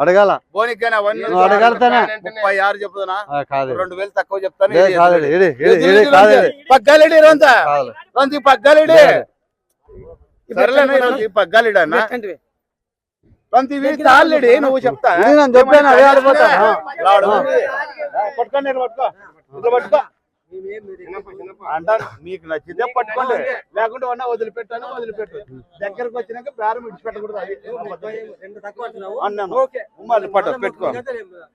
అడగాల. అడగలుగుతానా? ముప్పై ఆరు చెప్తున్నా. రెండు వేలు తక్కువ చెప్తాను. పగ్గాలిడి రంత. పగ్గాలిడి. పగ్గాలిడి అన్న. రంతి ఇవి తాళ్ళిడి నువ్వు చెప్తా నేను చెప్పాను అదే నేను పట్టుకో. పట్టుకో. అంటాను మీకు నచ్చితే పట్టుకోండి. లేకుంటే ఉన్నా వదిలిపెట్టాను వదిలిపెట్టు. దగ్గరకు వచ్చినాక బేరం విడిచిపెట్టకూడదు. అది అన్నాను. మళ్ళీ పట్టు పెట్టుకో.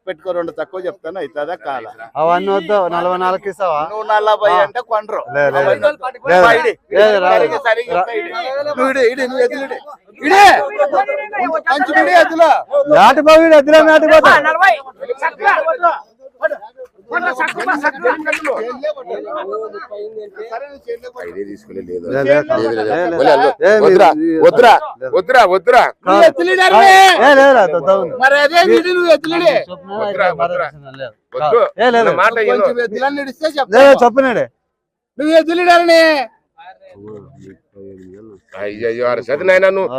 పెట్టుకో రెండు తక్కువ చెప్తాను. అవుతుందా కాల. అవన్నీ వద్దు నలభై నాలుగు ఇస్తావా? నువ్వు నలభై అంటే కొనరు లే, లే, అవన్నీ లే. వద్దు. లేదు. మా ఇడి. లేదు, రాదు. సరిగ్గా- సరిగ్గా చెప్తా ఇడి. నువ్వు ఇడి, ఇడి, నువ్వు ఎదురు ఇడి. ఇడి. మంచి ఇడి ఎద్దులో. నాటి తీసుకుని లేదు వద్దురా వద్దురా. వద్దురా వద్దురా నువ్వు చెప్పినాడే నువ్వు ఎత్తులీడారని అయ్యయ్యో అరసది నాయన నువ్వు.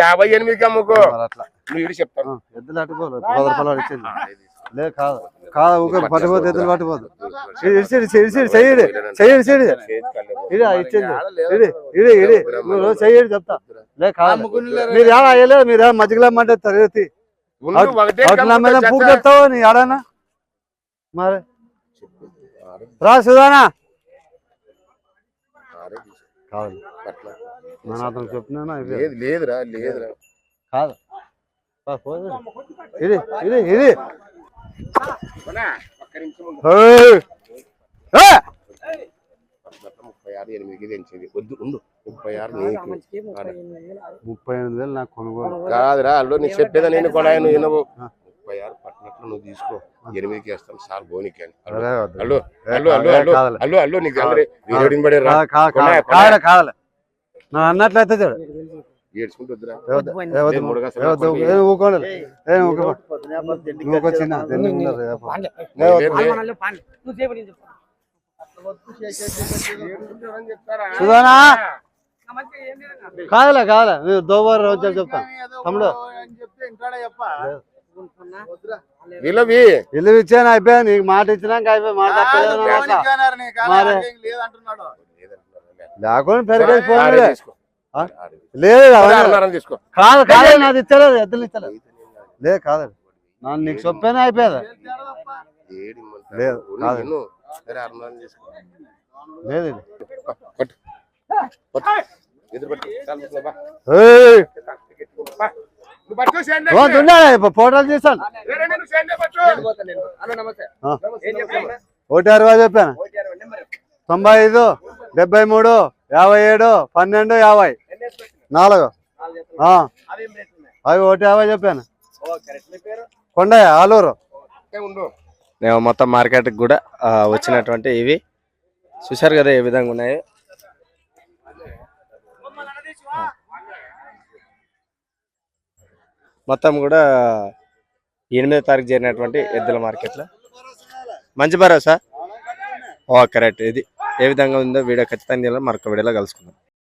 యాభై ఎనిమిదికి అమ్ముకో నువ్వు ఇడి చెప్తాను ఎద్దులు ఇచ్చింది లేదు కాదు కాదు ఊక పట్టిపోతే ఎద్దులు పట్టిపోదు. ఇడి ఇడిచిడి ఇడిచిడి చెయ్యడి చెయ్యడి ఇచ్చింది. ఇడి ఇడి ఇడి. నువ్వు చెయ్యడి చెప్తా. లే కాదు. మీరు ఏడా అయ్యలేదు మీరు ఏడా మజ్జిగలు అమ్మంటే తరగతి? అవుట్ నా. చెప్తావు ఆడనా? మరి? రా సుధానా. కాదు. అతను చెప్పినా లేదు లేదురా లేదురా. కాదు. ఇది ఇది ఇది ముప్పై ఆరు ఎనిమిదికి తెంచింది వద్దు ఉండు. ముప్పై ఆరు నీకు. ఆడ. ముప్పై ఎనిమిది వేలు నాకు కొనుగోలు. కాదురా అల్లు నీకు చెప్పేదా నేను కూడా నువ్వు వినవు. ముప్పై ఆరు పట్టినట్లు నువ్వు తీసుకో. ఎనిమిదికి వేస్తాం సార్ బోనికి అని. అల్లు. అల్లు అల్లు అల్లు అల్లు నీకు అందరి కాదు. నా అన్నట్లయితే చూడు. సుధానా? కాదులే కాదులే. మీరు దోబారు రోజు చెప్తాను తమ్ముడు. విలవి ఇల్లు ఇచ్చాను అయిపోయా నీకు మాట ఇచ్చినాక అయిపోయి మాట లేకుండా పెరిగేసి ఫోన్? లేదు కాదు కాదు నాది ఇచ్చలేదు ఎద్దులు ఇచ్చలేదు లేదు కాదు నన్ను నీకు చొప్పేనే అయిపోయేది? కాదు. ఫోటోలు తీసాను? ఒకటి అరవై చెప్పాను. తొంభై ఐదు డెబ్బై మూడు యాభై ఏడు పన్నెండు యాభై. నాలుగు. ఆ. అవి ఒకటి యాభై చెప్పాను. కొండయ్య ఆలూరు. మేము మొత్తం మార్కెట్కి కూడా వచ్చినటువంటి ఇవి. చూశారు కదా ఏ విధంగా ఉన్నాయి? మొత్తం కూడా ఎనిమిదో తారీఖు జరిగినటువంటి ఎద్దుల మార్కెట్లో. మంచి భరోసా? Oh correct. ఇది ఏ విధంగా ఉందో వీడియో ఖచ్చితంగా మరొక వీడియోలో కలుసుకుందాం.